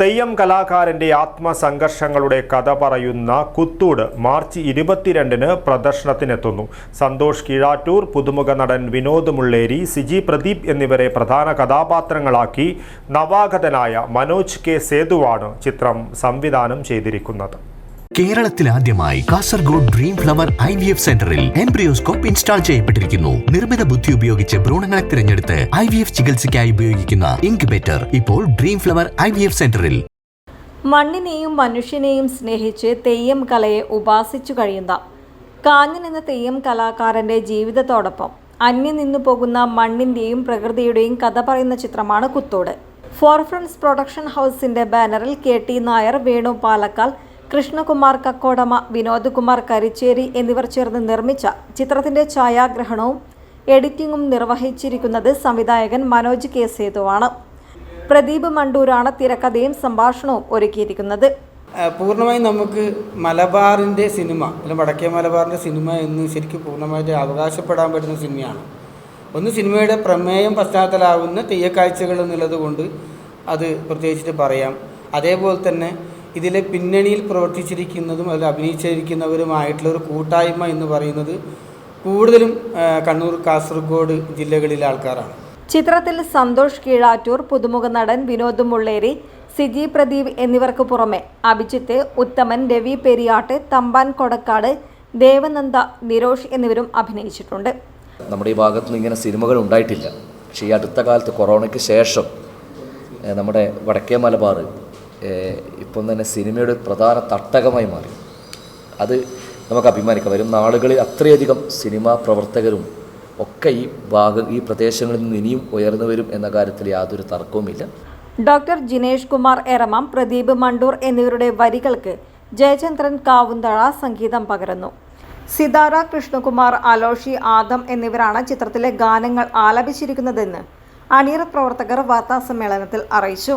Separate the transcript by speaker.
Speaker 1: തെയ്യം കലാകാരന്റെ ആത്മസംഘർഷങ്ങളുടെ കഥ പറയുന്ന കുത്തൂട് മാർച്ച് ഇരുപത്തിരണ്ടിന് പ്രദർശനത്തിനെത്തുന്നു. സന്തോഷ് കീഴാറ്റൂർ പുതുമുഖ നടൻ വിനോദ് മുള്ളേരി സിജി പ്രദീപ് എന്നിവരെ പ്രധാന കഥാപാത്രങ്ങളാക്കി നവാഗതനായ മനോജ് കെ സേതുവാണ് ചിത്രം സംവിധാനം ചെയ്തിരിക്കുന്നത്.
Speaker 2: കേരളത്തിൽ ആദ്യമായി Kasaragod Dream Flower I V F സെന്ററിൽ എംബ്രിയോസ്കോപ്പ് ഇൻസ്റ്റാൾ ചെയ്യപ്പെട്ടിരിക്കുന്നു. നിർമ്മിത ബുദ്ധി ഉപയോഗിച്ച് ഭ്രൂണങ്ങളെ തിരഞ്ഞെടുത്ത് ഐ വി എഫ് ചികിത്സയ്ക്കായി ഉപയോഗിക്കുന്ന ഇൻക്യുബേറ്റർ ഇപ്പോൾ dream flower I V F സെന്ററിൽ
Speaker 3: മണ്ണിനെയും മനുഷ്യനെയും സ്നേഹിച്ച് തെയ്യം കലയെ ഉപാസിച്ചു കഴിയുന്ന കാഞ്ഞൻ എന്ന തെയ്യം കലാകാരന്റെ ജീവിതത്തോടൊപ്പം അന്യം നിന്നു പോകുന്ന മണ്ണിന്റെയും പ്രകൃതിയുടെയും കഥ പറയുന്ന ചിത്രമാണ് കുത്തോട്. ഫോർഫ്രണ്ട്സ് പ്രൊഡക്ഷൻ ഹൗസിന്റെ ബാനറിൽ കെ ടി നായർ വേണു പാലക്കാൽ കൃഷ്ണകുമാർ കക്കോടമ വിനോദ് കുമാർ കരിച്ചേരി എന്നിവർ ചേർന്ന് നിർമ്മിച്ച ചിത്രത്തിന്റെ ഛായാഗ്രഹണവും എഡിറ്റിംഗും നിർവഹിച്ചിരിക്കുന്നത് സംവിധായകൻ മനോജ് കെ സേതുവാണ്. പ്രദീപ് മണ്ടൂരാണ് തിരക്കഥയും സംഭാഷണവും ഒരുക്കിയിരിക്കുന്നത്.
Speaker 4: പൂർണമായും നമുക്ക് മലബാറിന്റെ സിനിമ അല്ലെങ്കിൽ വടക്കേ മലബാറിന്റെ സിനിമ എന്ന് ശരിക്കും പൂർണമായിട്ട് അവകാശപ്പെടാൻ പറ്റുന്ന സിനിമയാണ്. ഒന്ന് സിനിമയുടെ പ്രമേയം പശ്ചാത്തലമാകുന്ന തെയ്യക്കാഴ്ചകൾ എന്നുള്ളത് കൊണ്ട് അത് പ്രത്യേകിച്ചിട്ട് പറയാം. അതേപോലെ തന്നെ ഇതിലെ പിന്നണിയിൽ പ്രവർത്തിച്ചിരിക്കുന്നതും അതിൽ അഭിനയിച്ചിരിക്കുന്നവരുമായിട്ടുള്ള ഒരു കൂട്ടായ്മ എന്ന് പറയുന്നത് കൂടുതലും കണ്ണൂർ കാസർഗോഡ് ജില്ലകളിലെ ആൾക്കാരാണ്.
Speaker 3: ചിത്രത്തിൽ സന്തോഷ് കീഴാറ്റൂർ പുതുമുഖ നടൻ വിനോദ് മുള്ളേരി സിജി പ്രദീപ് എന്നിവർക്ക് പുറമെ അഭിജിത്ത് ഉത്തമൻ രവി പെരിയാട്ട് തമ്പാൻ കൊടക്കാട് ദേവനന്ദ നിരോഷ് എന്നിവരും അഭിനയിച്ചിട്ടുണ്ട്.
Speaker 5: നമ്മുടെ ഈ ഭാഗത്ത് നിന്ന് ഇങ്ങനെ സിനിമകൾ ഉണ്ടായിട്ടില്ല. പക്ഷേ ഈ അടുത്ത കാലത്ത് കൊറോണയ്ക്ക് ശേഷം നമ്മുടെ വടക്കേ മലബാർ ഇപ്പം തന്നെ സിനിമയുടെ ഒരു പ്രധാന തട്ടകമായി മാറി. അത് നമുക്ക് അഭിമാനിക്കാം. വരും നാളുകളിൽ അത്രയധികം സിനിമാ പ്രവർത്തകരും ഒക്കെ ഈ ഭാഗം ഈ പ്രദേശങ്ങളിൽ നിന്ന് ഇനിയും ഉയർന്നു വരും എന്ന കാര്യത്തിൽ യാതൊരു തർക്കവുമില്ല.
Speaker 3: ഡോക്ടർ ജിനേഷ് കുമാർ എറമാം പ്രദീപ് മണ്ടൂർ എന്നിവരുടെ വരികൾക്ക് ജയചന്ദ്രൻ കാവുന്തഴ സംഗീതം പകരുന്നു. സിതാര കൃഷ്ണകുമാർ അലോഷി ആദം എന്നിവരാണ് ചിത്രത്തിലെ ഗാനങ്ങൾ ആലപിച്ചിരിക്കുന്നതെന്ന് അണിയറ പ്രവർത്തകർ വാർത്താസമ്മേളനത്തിൽ അറിയിച്ചു.